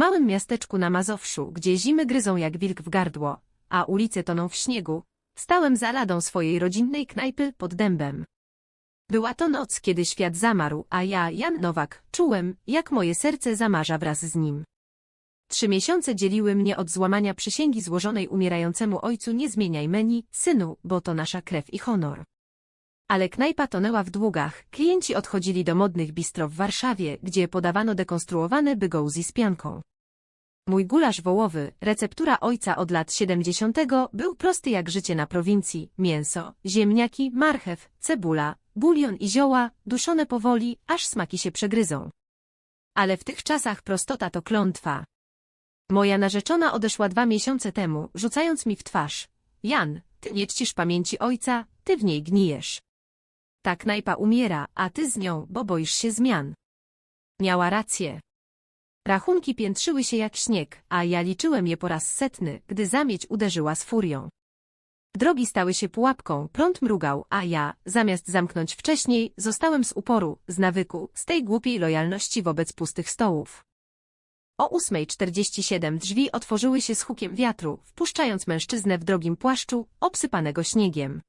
małym miasteczku na Mazowszu, gdzie zimy gryzą jak wilk w gardło, a ulice toną w śniegu, stałem za ladą swojej rodzinnej knajpy pod dębem. Była to noc, kiedy świat zamarł, a ja, Jan Nowak, czułem, jak moje serce zamarza wraz z nim. Trzy miesiące dzieliły mnie od złamania przysięgi złożonej umierającemu ojcu nie zmieniaj menu, synu, bo to nasza krew i honor. Ale knajpa tonęła w długach, klienci odchodzili do modnych bistro w Warszawie, gdzie podawano dekonstruowane bygouzi z pianką. Mój gulasz wołowy, receptura ojca od lat 70., był prosty jak życie na prowincji, mięso, ziemniaki, marchew, cebula, bulion i zioła, duszone powoli, aż smaki się przegryzą. Ale w tych czasach prostota to klątwa. Moja narzeczona odeszła dwa miesiące temu, rzucając mi w twarz. Jan, ty nie czcisz pamięci ojca, ty w niej gnijesz. Ta knajpa umiera, a ty z nią, bo boisz się zmian. Miała rację. Rachunki piętrzyły się jak śnieg, a ja liczyłem je po raz setny, gdy zamieć uderzyła z furią. Drogi stały się pułapką, prąd mrugał, a ja, zamiast zamknąć wcześniej, zostałem z uporu, z nawyku, z tej głupiej lojalności wobec pustych stołów. O 8.47 drzwi otworzyły się z hukiem wiatru, wpuszczając mężczyznę w drogim płaszczu, obsypanego śniegiem.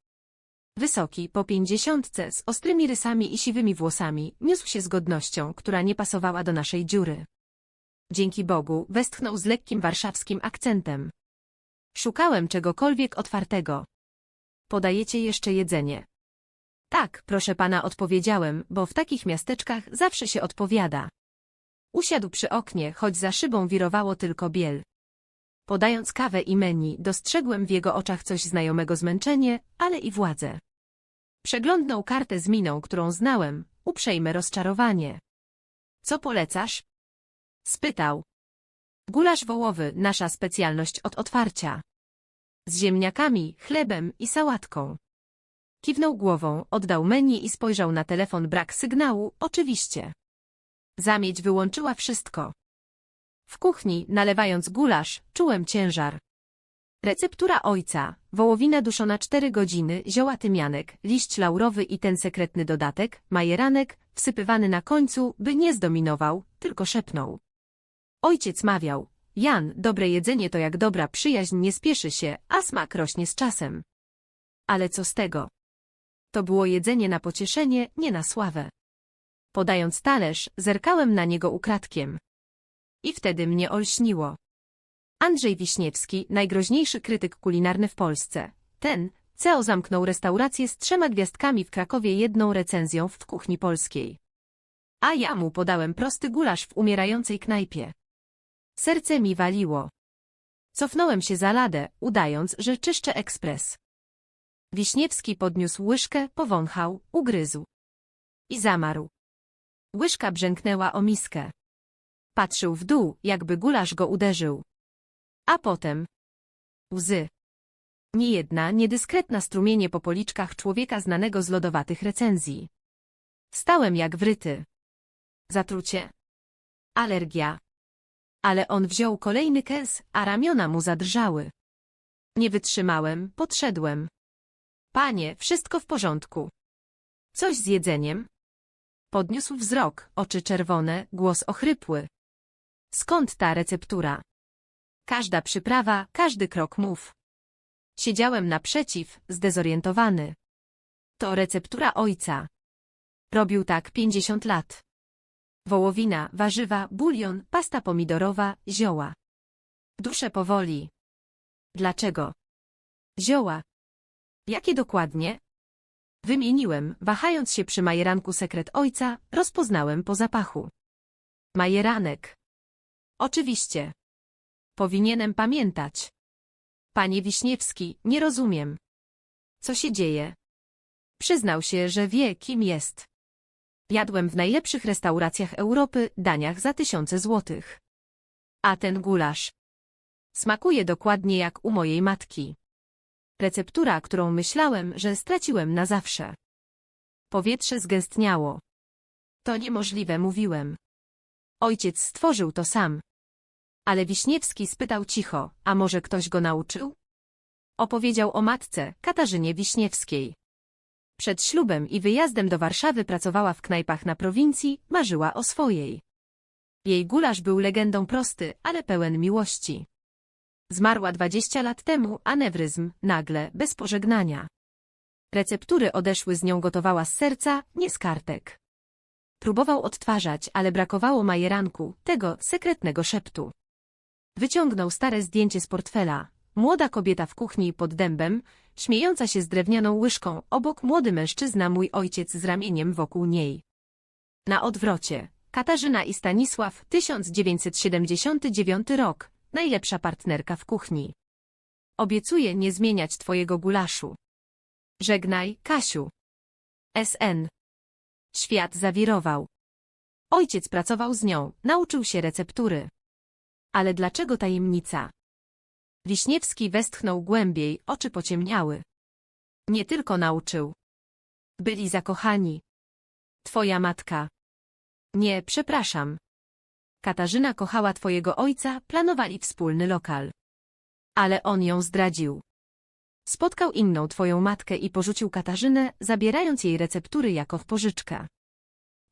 Wysoki, po pięćdziesiątce, z ostrymi rysami i siwymi włosami, niósł się z godnością, która nie pasowała do naszej dziury. Dzięki Bogu, westchnął z lekkim warszawskim akcentem. Szukałem czegokolwiek otwartego. Podajecie jeszcze jedzenie. Tak, proszę pana, odpowiedziałem, bo w takich miasteczkach zawsze się odpowiada. Usiadł przy oknie, choć za szybą wirowało tylko biel. Podając kawę i menu, dostrzegłem w jego oczach coś znajomego zmęczenie, ale i władzę. Przeglądnął kartę z miną, którą znałem, uprzejme rozczarowanie. Co polecasz? Spytał. Gulasz wołowy, nasza specjalność od otwarcia. Z ziemniakami, chlebem i sałatką. Kiwnął głową, oddał menu i spojrzał na telefon brak sygnału, oczywiście. Zamieć wyłączyła wszystko. W kuchni, nalewając gulasz, czułem ciężar. Receptura ojca, wołowina duszona 4 godziny, zioła tymianek, liść laurowy i ten sekretny dodatek, majeranek, wsypywany na końcu, by nie zdominował, tylko szepnął. Ojciec mawiał, Jan, dobre jedzenie to jak dobra przyjaźń nie spieszy się, a smak rośnie z czasem. Ale co z tego? To było jedzenie na pocieszenie, nie na sławę. Podając talerz, zerkałem na niego ukradkiem. I wtedy mnie olśniło. Andrzej Wiśniewski, najgroźniejszy krytyk kulinarny w Polsce. Ten, CEO zamknął restaurację z trzema gwiazdkami w Krakowie jedną recenzją w kuchni polskiej. A ja mu podałem prosty gulasz w umierającej knajpie. Serce mi waliło. Cofnąłem się za ladę, udając, że czyszczę ekspres. Wiśniewski podniósł łyżkę, powąchał, ugryzł. I zamarł. Łyżka brzęknęła o miskę. Patrzył w dół, jakby gulasz go uderzył. A potem... Łzy. Niejedna, niedyskretna strumienie po policzkach człowieka znanego z lodowatych recenzji. Stałem jak wryty. Zatrucie. Alergia. Ale on wziął kolejny kęs, a ramiona mu zadrżały. Nie wytrzymałem, podszedłem. Panie, wszystko w porządku. Coś z jedzeniem? Podniósł wzrok, oczy czerwone, głos ochrypły. Skąd ta receptura? Każda przyprawa, każdy krok mów. Siedziałem naprzeciw, zdezorientowany. To receptura ojca. Robił tak pięćdziesiąt lat. Wołowina, warzywa, bulion, pasta pomidorowa, zioła. Duszę powoli. Dlaczego? Zioła. Jakie dokładnie? Wymieniłem, wahając się przy majeranku sekret ojca, rozpoznałem po zapachu. Majeranek. Oczywiście. Powinienem pamiętać. Panie Wiśniewski, nie rozumiem. Co się dzieje? Przyznał się, że wie, kim jest. Jadłem w najlepszych restauracjach Europy, daniach za tysiące złotych. A ten gulasz. Smakuje dokładnie jak u mojej matki. Receptura, którą myślałem, że straciłem na zawsze. Powietrze zgęstniało. To niemożliwe, mówiłem. Ojciec stworzył to sam. Ale Wiśniewski spytał cicho, a może ktoś go nauczył? Opowiedział o matce, Katarzynie Wiśniewskiej. Przed ślubem i wyjazdem do Warszawy pracowała w knajpach na prowincji, marzyła o swojej. Jej gulasz był legendą prosty, ale pełen miłości. Zmarła 20 lat temu, anewryzm, nagle, bez pożegnania. Receptury odeszły z nią gotowała z serca, nie z kartek. Próbował odtwarzać, ale brakowało majeranku, tego sekretnego szeptu. Wyciągnął stare zdjęcie z portfela. Młoda kobieta w kuchni pod dębem, śmiejąca się z drewnianą łyżką, obok młody mężczyzna mój ojciec z ramieniem wokół niej. Na odwrocie. Katarzyna i Stanisław, 1979 rok, najlepsza partnerka w kuchni. Obiecuję nie zmieniać twojego gulaszu. Żegnaj, Kasiu. SN. Świat zawirował. Ojciec pracował z nią, nauczył się receptury. Ale dlaczego tajemnica? Wiśniewski westchnął głębiej, oczy pociemniały. Nie tylko nauczył. Byli zakochani. Twoja matka. Nie, przepraszam. Katarzyna kochała twojego ojca, planowali wspólny lokal. Ale on ją zdradził. Spotkał inną twoją matkę i porzucił Katarzynę, zabierając jej receptury jako w pożyczkę.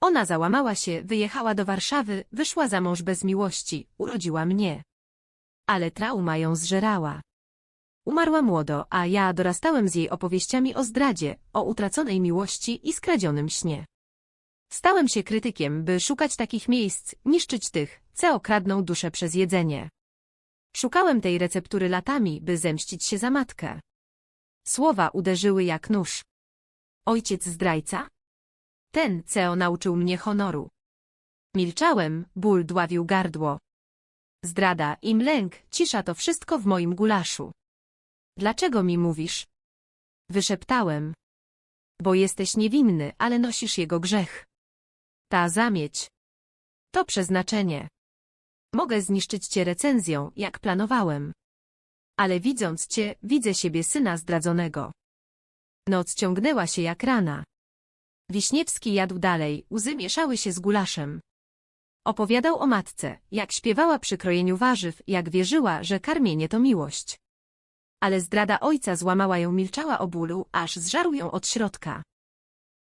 Ona załamała się, wyjechała do Warszawy, wyszła za mąż bez miłości, urodziła mnie. Ale trauma ją zżerała. Umarła młodo, a ja dorastałem z jej opowieściami o zdradzie, o utraconej miłości i skradzionym śnie. Stałem się krytykiem, by szukać takich miejsc, niszczyć tych, co okradną duszę przez jedzenie. Szukałem tej receptury latami, by zemścić się za matkę. Słowa uderzyły jak nóż. Ojciec zdrajca? Ten, co nauczył mnie honoru. Milczałem, ból dławił gardło. Zdrada, im lęk, cisza to wszystko w moim gulaszu. Dlaczego mi mówisz? Wyszeptałem. Bo jesteś niewinny, ale nosisz jego grzech. Ta zamieć. To przeznaczenie. Mogę zniszczyć cię recenzją, jak planowałem. Ale widząc cię, widzę siebie syna zdradzonego. Noc ciągnęła się jak rana. Wiśniewski jadł dalej, łzy mieszały się z gulaszem. Opowiadał o matce, jak śpiewała przy krojeniu warzyw, jak wierzyła, że karmienie to miłość. Ale zdrada ojca złamała ją, milczała o bólu, aż zżarł ją od środka.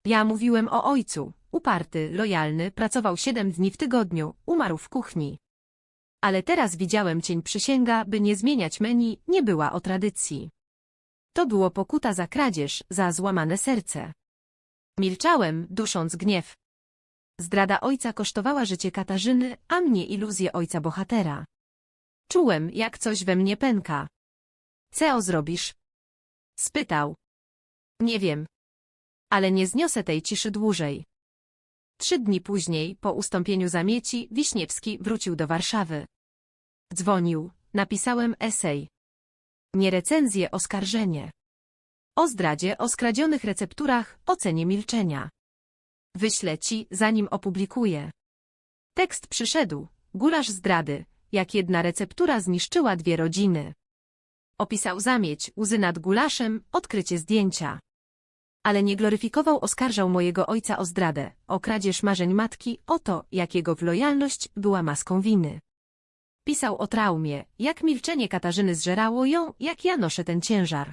Ja mówiłem o ojcu, uparty, lojalny, pracował siedem dni w tygodniu, umarł w kuchni. Ale teraz widziałem cień przysięga, by nie zmieniać menu, nie była o tradycji. To było pokuta za kradzież, za złamane serce. Milczałem, dusząc gniew. Zdrada ojca kosztowała życie Katarzyny, a mnie iluzję ojca bohatera. Czułem, jak coś we mnie pęka. Co zrobisz? Spytał. Nie wiem. Ale nie zniosę tej ciszy dłużej. Trzy dni później, po ustąpieniu zamieci, Wiśniewski wrócił do Warszawy. Dzwonił, napisałem esej. Nie recenzję, oskarżenie. O zdradzie, o skradzionych recepturach, o cenie milczenia. Wyślę ci, zanim opublikuję. Tekst przyszedł, gulasz zdrady, jak jedna receptura zniszczyła dwie rodziny. Opisał zamieć, łzy nad gulaszem, odkrycie zdjęcia. Ale nie gloryfikował, oskarżał mojego ojca o zdradę, o kradzież marzeń matki, o to, jak jego lojalność była maską winy. Pisał o traumie, jak milczenie Katarzyny zżerało ją, jak ja noszę ten ciężar.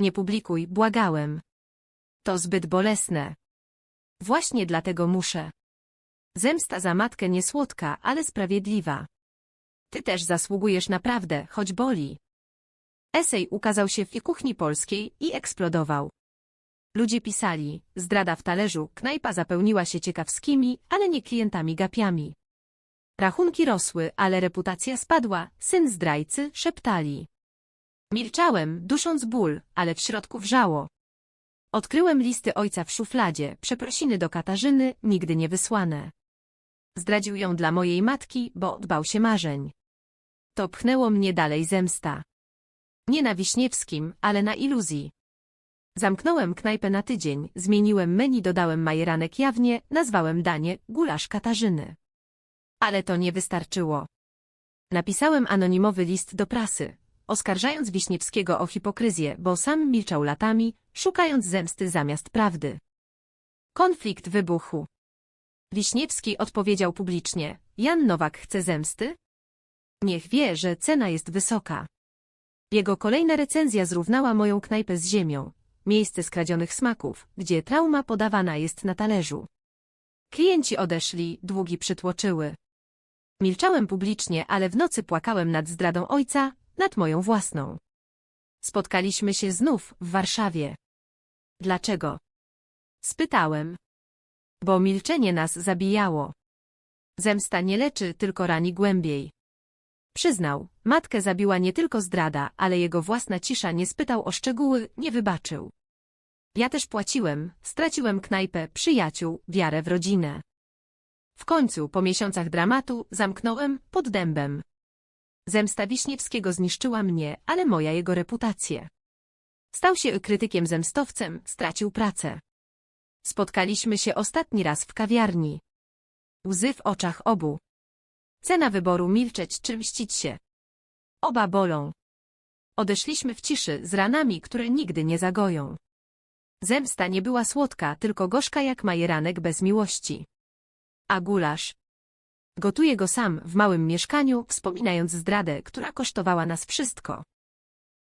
Nie publikuj, błagałem. To zbyt bolesne. Właśnie dlatego muszę. Zemsta za matkę nie słodka, ale sprawiedliwa. Ty też zasługujesz naprawdę, choć boli. Esej ukazał się w kuchni polskiej i eksplodował. Ludzie pisali, zdrada w talerzu, knajpa zapełniła się ciekawskimi, ale nie klientami gapiami. Rachunki rosły, ale reputacja spadła, syn zdrajcy, szeptali. Milczałem, dusząc ból, ale w środku wrzało. Odkryłem listy ojca w szufladzie, przeprosiny do Katarzyny, nigdy nie wysłane. Zdradził ją dla mojej matki, bo dbał się marzeń. To pchnęło mnie dalej zemsta. Nie na Wiśniewskim, ale na iluzji. Zamknąłem knajpę na tydzień, zmieniłem menu, dodałem majeranek jawnie, nazwałem danie gulasz Katarzyny. Ale to nie wystarczyło. Napisałem anonimowy list do prasy, oskarżając Wiśniewskiego o hipokryzję, bo sam milczał latami, szukając zemsty zamiast prawdy. Konflikt wybuchł. Wiśniewski odpowiedział publicznie, Jan Nowak chce zemsty? Niech wie, że cena jest wysoka. Jego kolejna recenzja zrównała moją knajpę z ziemią, miejsce skradzionych smaków, gdzie trauma podawana jest na talerzu. Klienci odeszli, długi przytłoczyły. Milczałem publicznie, ale w nocy płakałem nad zdradą ojca, nad moją własną. Spotkaliśmy się znów w Warszawie. Dlaczego? Spytałem. Bo milczenie nas zabijało. Zemsta nie leczy, tylko rani głębiej. Przyznał, matkę zabiła nie tylko zdrada, ale jego własna cisza nie spytał o szczegóły, nie wybaczył. Ja też płaciłem, straciłem knajpę, przyjaciół, wiarę w rodzinę. W końcu, po miesiącach dramatu, zamknąłem pod dębem. Zemsta Wiśniewskiego zniszczyła mnie, ale moja jego reputację. Stał się krytykiem zemstowcem, stracił pracę. Spotkaliśmy się ostatni raz w kawiarni. Łzy w oczach obu. Cena wyboru milczeć czy mścić się. Oba bolą. Odeszliśmy w ciszy z ranami, które nigdy nie zagoją. Zemsta nie była słodka, tylko gorzka jak majeranek bez miłości. A gulasz? Gotuję go sam w małym mieszkaniu, wspominając zdradę, która kosztowała nas wszystko.